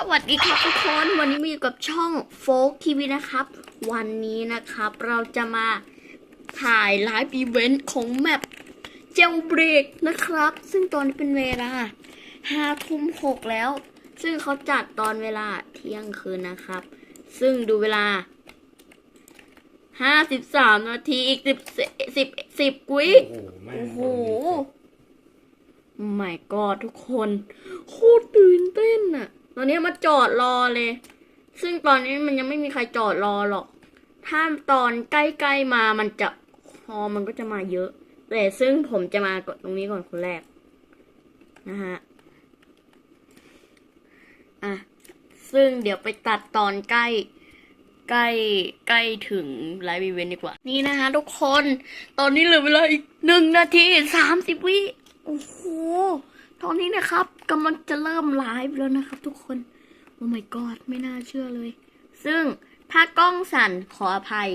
สวัสดีครับทุกคน วันนี้มาอยู่กับช่องโฟกทีวีนะครับ วันนี้นะครับ เราจะมาถ่ายไลฟ์อีเวนต์ของแมปเจลเบรกนะครับ ซึ่งตอนนี้เป็นเวลาห้าทุ่มหกแล้ว ซึ่งเขาจัดตอนเวลาเที่ยงคืนนะครับ ซึ่งดูเวลาห้าสิบสามนาทีอีกสิบสิบสิบวิโอ้โหแม่งโอ้โหไม่ก็ทุกคน โคตรตื่นเต้นอะ ตอนนี้มาจอดรอเลย ซึ่งตอนนี้มันยังไม่มีใครจอดรอหรอก ถ้าตอนใกล้ๆมามันจะฮอมันก็จะมาเยอะ แต่ซึ่งผมจะมากดตรงนี้ก่อนคนแรกนะฮะ อะ ซึ่งเดี๋ยวไปตัดตอนใกล้ใกล้ใกล้ถึงไลฟ์อีเวนต์ดีกว่า นี่นะคะทุกคน ตอนนี้เหลือเวลาอีกหนึ่งนาทีสามสิบวิ โอ้โห ตอนนี้นะครับกำลังจะเริ่มไลฟ์แล้วนะครับ ทุกคน โอ้ my god ไม่น่าเชื่อเลย ซึ่งถ้ากล้องสั่นขออภัย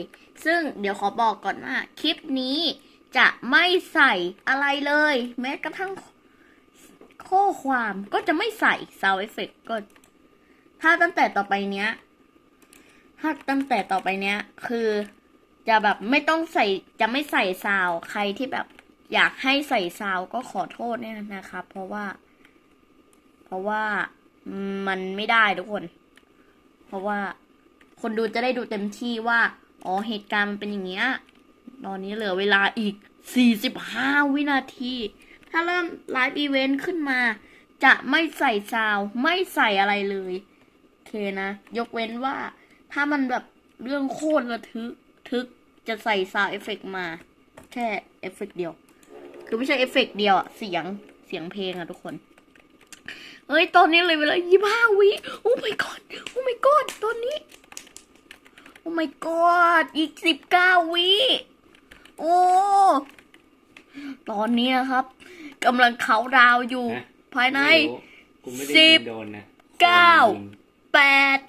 ซึ่งเดี๋ยวขอบอกก่อนว่า คลิปนี้จะไม่ใส่อะไรเลย แม้กระทั่งข้อความก็จะไม่ใส่ sound effect ก็ ถ้าตั้งแต่ต่อไปเนี้ย ถ้าตั้งแต่ต่อไปเนี้ย คือจะแบบไม่ต้องใส่จะไม่ใส่ซาวใครที่แบบ อยากให้ใส่ซาวก็ขอโทษเนี่ยนะครับ เพราะว่า เพราะว่ามันไม่ได้ทุกคน เพราะว่าคนดูจะได้ดูเต็มที่ว่า อ๋อเหตุการณ์มันเป็นอย่างเงี้ย ตอนนี้เหลือเวลาอีก 45 วินาที ถ้าเริ่มไลฟ์อีเวนต์ขึ้นมา จะไม่ใส่ซาวไม่ใส่อะไรเลยโอเคนะ ยกเว้นว่า ถ้ามันแบบเรื่องโคตรระทึกทึกจะใส่ซาวเอฟเฟกมา แค่เอฟเฟกเดียว คือไม่ใช่เอฟเฟกเดียวอะเสียงเสียงเพลงอะทุกคนเฮ้ย ตอนนี้เลยเวลายี่ห้าวิ โอ้ my god โอ้ my god ตอนนี้ โอ้ my god อีกสิบเก้าวิ โอ้ ตอนนี้นะครับกำลังเขาน์ดาวน์อยู่ฮะภายในไม่รู้กูไม่ได้สิยิบงโดนนะเก้าแปด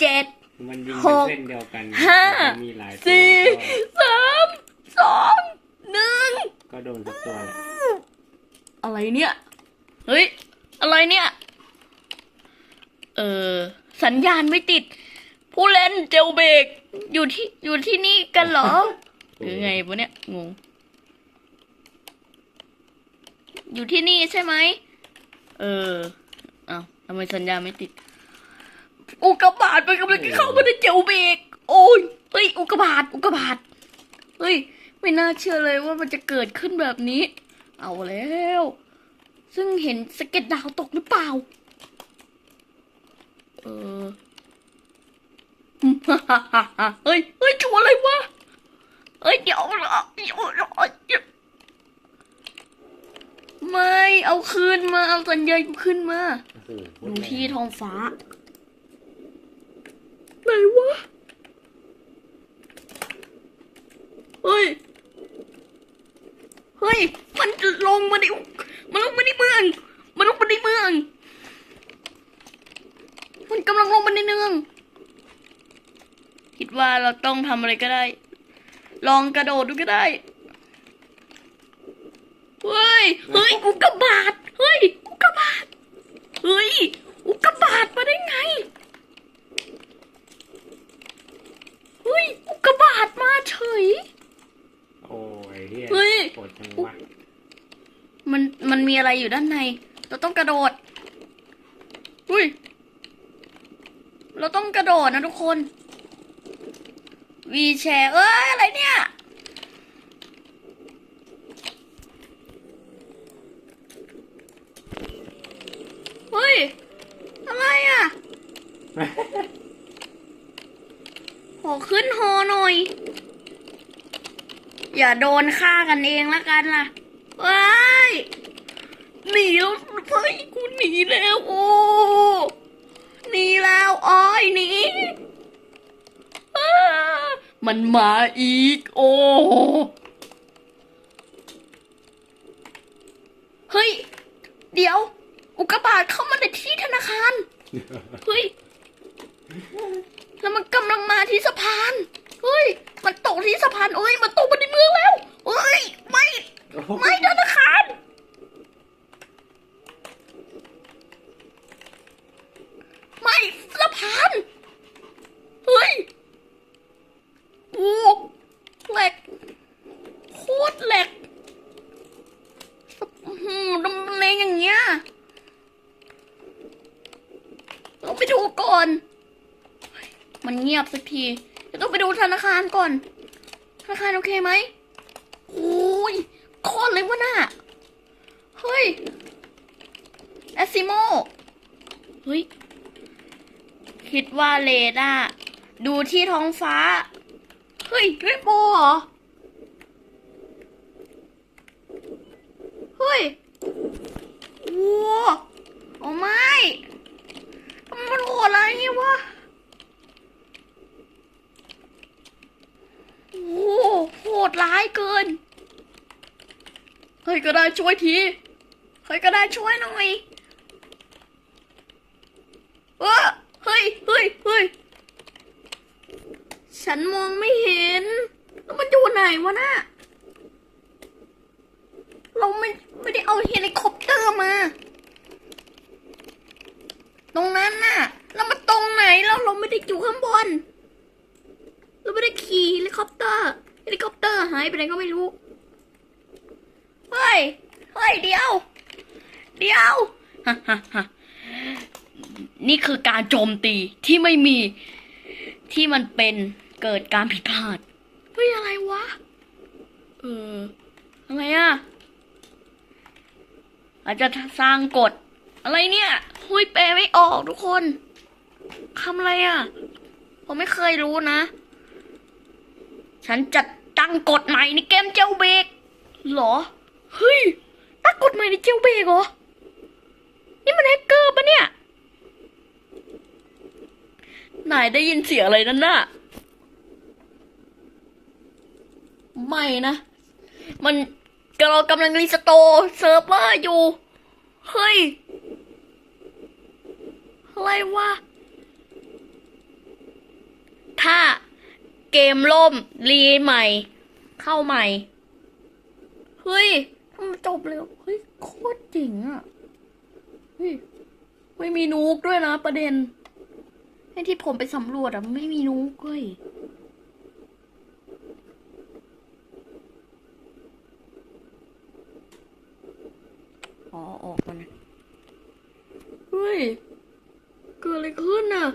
เจ็ดมันยิงหเป็นกเส้นเดียวกันห้าแต่มันมีหลายตัวสี่สามสองหนึ่ง ก็ก็โดนทุกตัวแหละอะไรเนี่ย เฮ้ย อะไรเนี่ย เออ สัญญาณไม่ติด ผู้เล่นเจลเบรกอยู่ที่อยู่ที่นี่กันเหรอ หรือไงวะเนี่ย งง อยู่ที่นี่ใช่ไหม เออ เอาทำไมสัญญาณไม่ติด อุกกาบาตมันกำลังจะเข้ามาในเจลเบรกโอ้ย เฮ้ย อุกกาบาตอุกกาบาตเฮ้ย ไม่น่าเชื่อเลยว่ามันจะเกิดขึ้นแบบนี้ เอาแล้ว ซึ่งเห็นสะเก็ตดาวตกหรือเปล่า เออเฮ้ยเฮ้ยชัวร์อะไรวะเฮ้ยเดี๋ยวเดี๋ยวเดี๋ยวเดี๋ยวไม่เอาคืนมา เอาสัญญาณขึ้นมาโอ้โหโคตรดูแรงที่ท้องฟ้าไหนวะ เฮ้ย เฮ้ย มันลงมาในมันลงมาในเมือง มันลงมาในเมือง มันกำลังลงมาในเมือง คิดว่าเราต้องทำอะไรก็ได้ ลองกระโดดดูก็ได้ เฮ้ย เฮ้ยอุกกาบาตเฮ้ยอุกกาบาตเฮ้ยอุกกาบาตมาได้ไง เฮ้ยอุกกาเฉย โอ้ยเฮีย เฮ้ย โคตรจัง วะมันมันมีอะไรอยู่ด้านใน เราต้องกระโดด อุ้ย เราต้องกระโดดนะทุกคน วีแชร์เอ้ยอะไรเนี่ย เฮ้ย อะไรอะขอขึ้นฮอหน่อย อย่าโดนฆ่ากันเองละกันล่ะว้ายหนีแล้วเฮ้ยกูหนีแล้วโอ้หนีแล้วอ้อยหนีมันมาอีก โอ้เฮ้ย เดี๋ยว อุกกาบาตเข้ามาในที่ธนาคาร เฮ้ย แล้วมันกำลังมาที่สะพาน เฮ้ย มันตกที่สะพานเอ้ย มันตกมาในเมืองแล้วเฮ้ย ไม่ ไม่ธนาคารไม่คารเฮ้ยโอ้แหลกโคตรแหลกหือทำไมเลงอย่างเงี้ยเราไปดูก่อน มันเงียบสักที ดูธนาคารก่อน ธนาคารโอเคไหมโอ้ยคตรเลยวะน่ะเฮ้ยแอซิโมเฮ้ย คิดว่าเลดอะดูที่ท้องฟ้า เฮ้ยเรนโบว์เหรอ เฮ้ยโว้โอ้ไม่มมันโหดอะไรเนี่ยวะ โอ้โหดร้ายเกินเฮ้ยก็ได้ช่วยทีเฮ้ยก็ได้ช่วยหน่อยเออเฮ้ยเฮ้ยเฮ้ยฉันมองไม่เห็น แล้วมันอยู่ไหนวะน่ะเราไม่ไม่ได้เอาเฮลิคอปเตอร์มา ตรงนั้นน่ะ แล้วมันตรงไหนแล้วเราไม่ได้อยู่ข้างบน เราไม่ได้ขี่เฮลิคอปเตอร์เฮลิคอปเตอร์หายไปไหนก็ไม่รู้ เฮ้ย เฮ้ย เดี๋ยว เดี๋ยวนี่คือการโจมตีที่ไม่มีที่มันเป็นเกิดการผิดพลาด เฮ้ย อะไรวะ เอออะไรอะ อาจจะสร้างกฎ อะไรเนี่ยหุยแปลไม่ออกทุกคนคำอะไรอะ ผมไม่เคยรู้นะ ฉันจะตั้งกฎใหม่ในเกมเจลเบรกเหรอ เฮ้ย ตั้งกฎใหม่ในเจลเบรกเหรอ นี่มันแฮกเกอร์ปะเนี่ยนายได้ยินเสียงอะไรนั่นน่ะ ไม่นะ มันเรากำลังรีสโตเซิร์ฟเวอร์อยู่ เฮ้ย อะไรวะ ถ้า เกมล่ม รีใหม่ เข้าใหม่ เฮ้ยทำไมจบเร็วเฮ้ย โคตรเจ๋งอะ เฮ้ย ไม่มีนูกด้วยนะประเด็นไอ้ที่ผมไปสำรวจอะไม่มีนูกเฮ้ยอ๋อออกมานะ เฮ้ย เกิดอะไรขึ้นน่ะ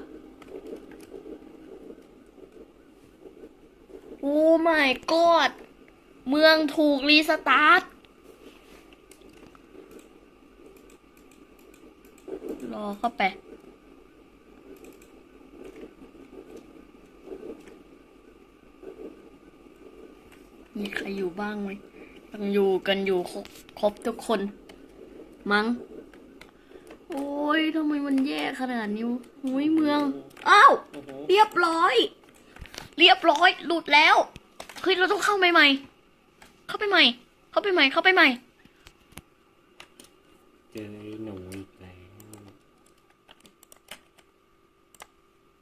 โอ้ my god เมืองถูกรีสตาร์ทรอเข้าไปมีใครอยู่บ้างไหมยังอยู่กันอยู่ครบครบทุกคน มั้ง โอ้ยทำไมมันแย่ขนาดนี้วะโอ้ยเมือง อ้าว เรียบร้อย เรียบร้อย หลุดแล้ว เฮ้ยเราต้องเข้าใหม่ใหม่ๆเข้าไปใหม่ เข้าไปใหม่ เข้าไปใหม่ เจอไอ้หนูอีกแล้ว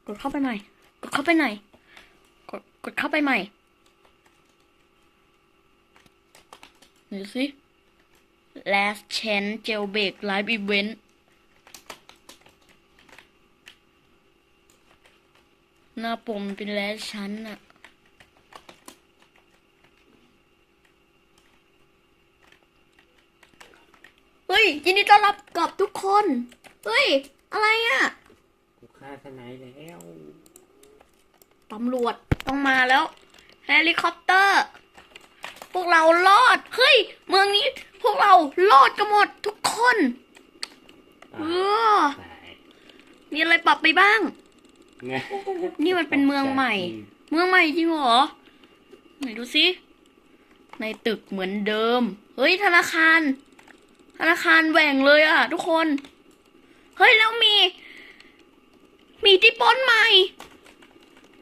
กดเข้าไปใหม่ กดเข้าไปไหน กด กดเข้าไปใหม่ไหนดูสิ last chance jailbreak live event หน้าปมมันเป็น last chance อะ ยยินดีต้อนรับกับทุกคน เฮ้ย อะไรอะกูฆ่าทนายแล้วตำรวจต้องมาแล้วเฮลิคอปเตอร์ พวกเรารอด เฮ้ย เมืองนี้พวกเรารอดกันหมดทุกคนเออ่าอตายมีอะไรปรับไปบ้างไงนี่มันเป็นเมืองใหม่ เมืองใหม่จริงเหรอ ไหนดูสิ ในตึกเหมือนเดิม เฮ้ยธนาคาร ธนาคารแหว่งเลยอะทุกคน เฮ้ย แล้วมี มีที่ป้นใหม่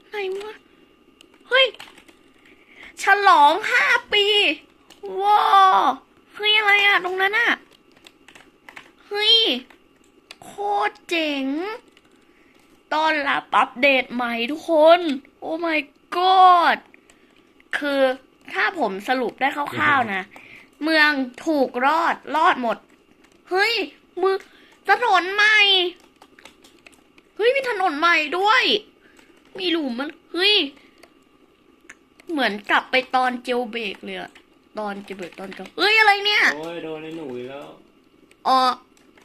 ไหนวะ เฮ้ย ฉลองห้าปีว้าวเฮ้ย อะไรอะตรงนั้นอะเฮ้ย โคตรเจ๋งต้อนรับอัปเดตใหม่ทุกคน โอ้ my god คือถ้าผมสรุปได้คร่าวๆนะ เมืองถูกรอดรอดหมด เฮ้ยมือถนนใหม่ เฮ้ยมีถนนใหม่ด้วย มีหลุมมัน เฮ้ย เหมือนกลับไปตอนเจลเบรกเลยอะตอนเจลเบรกตอนกลับเฮ้ยอะไรเนี่ย โอ้ยโดนไอ้หนูอีกแล้วออ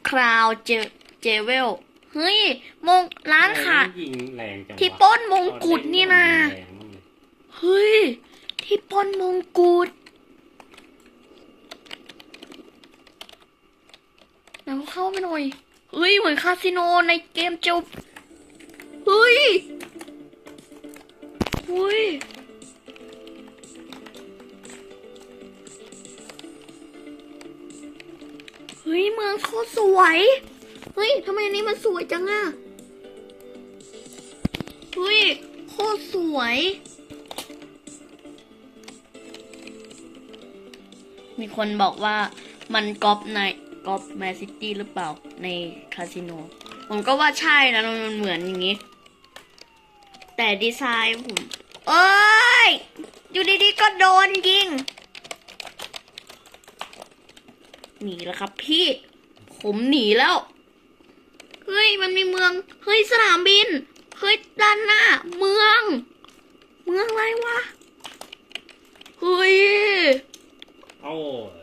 คราวเจเจเวล เฮ้ย มงร้านขาดทำไมยิงแรงจังวะที่ปล้นมงกุฎนี่นะแรงมากเลยเฮ้ย ที่ปล้นมงกุฎ แล้วเข้าไปหน่อยเฮ้ยเหมือนคาสิโนในเกมจบเฮ้ยเฮ้ยเฮ้ยเมืองโคตรสวยเฮ้ยทำไมอันนี้มันสวยจังอะเฮ้ยโคตรสวยมีคนบอกว่ามันก๊อปใน ก๊อปแมซิตี้หรือเปล่าในคาสิโน ผมก็ว่าใช่นะมันเหมือนอย่างนี้ แต่ดีไซน์ผม เอ้ย อยู่ดีๆก็โดนยิงหนีแล้วครับพี่ ผมหนีแล้ว เฮ้ย มันมีเมือง เฮ้ย สนามบิน เฮ้ย ด้านหน้า เมือง เมืองอะไรวะ เฮ้ย โอ้ย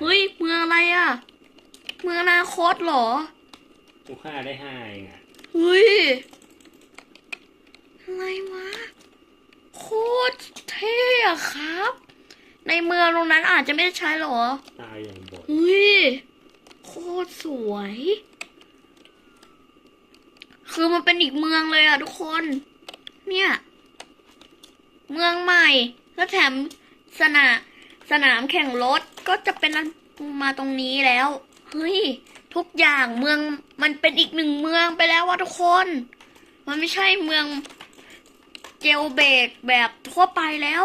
เฮ้ย เมืองอะไรอะเมืองอนาคตเหรอกูฆ่าได้ห้าเองอะเฮ้ย อะไรวะ โคตรเท่อะครับ ในเมืองตรงนั้นอาจจะไม่ได้ใช้หรอ ตายอย่างบ่นเฮ้ย โคตรสวย คือมันเป็นอีกเมืองเลยอะทุกคน เนี่ย เมืองใหม่ แล้วแถมสนามสนามแข่งรถก็จะเป็นอันมาตรงนี้แล้ว เฮ้ย ทุกอย่างเมืองมันเป็นอีกหนึ่งเมืองไปแล้วว่ะทุกคน มันไม่ใช่เมืองเจลเบรกแบบทั่วไปแล้ว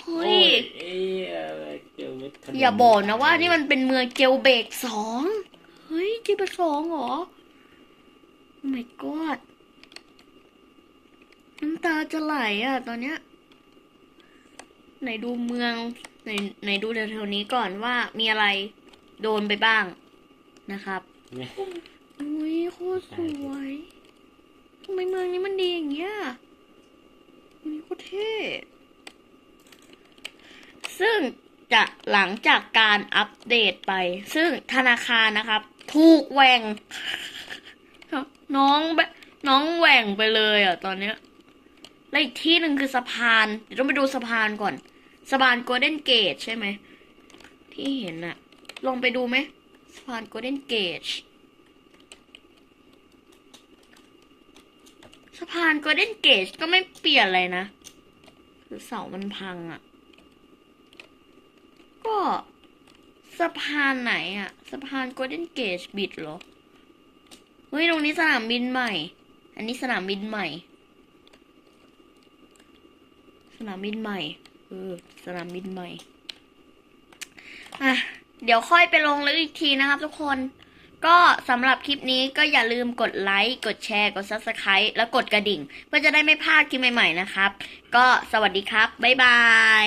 เฮ้โอ้ยยเอ้ยอะไรเจอเม็ดขนมอย่าบอกนะว่านี่มันเป็นเมืองเจลเบรกสองเฮ้ยเจลเบรกสองเหรอ Oh my god น้ำตาจะไหลอะ ตอนเนี้ย ไหนดูเมืองไหนไหนดูแถวๆนี้ก่อนว่ามีอะไรโดนไปบ้างนะครับเนี่ยอุ้ยโคตรสวยทำไมเมืองนี้มันดีอย่างเงี้ยมันโคตรเท่ซึ่งจะหลังจากการอัปเดตไป ซึ่งธนาคารนะครับ ถูกแหว่ง น้องแบบน้องแหว่งไปเลยอะตอนเนี้ย และอีกที่หนึ่งคือสะพาน เดี๋ยวต้องไปดูสะพานก่อน สะพานโกลเด้นเกตใช่ไหม ที่เห็นอะลองไปดูไหมสะพานโกลเด้นเกตสะพานโกลเด้นเกตก็ไม่เปลี่ยนอะไรนะ คือเสามันพังอะก็สะพานไหนอะสะพานโกลเด้นเกตบิดเหรอ เฮ้ย ตรงนี้สนามบินใหม่ อันนี้สนามบินใหม่ สนามบินใหม่ เออ สนามบินใหม่ อะ เดี๋ยวค่อยไปลงลึกอีกทีนะครับทุกคน ก็สำหรับคลิปนี้ก็อย่าลืมกดไลค์ กดแชร์ กด Subscribe แล้วกดกระดิ่ง เพื่อจะได้ไม่พลาดคลิปใหม่ๆนะครับ ก็สวัสดีครับ บ๊ายบาย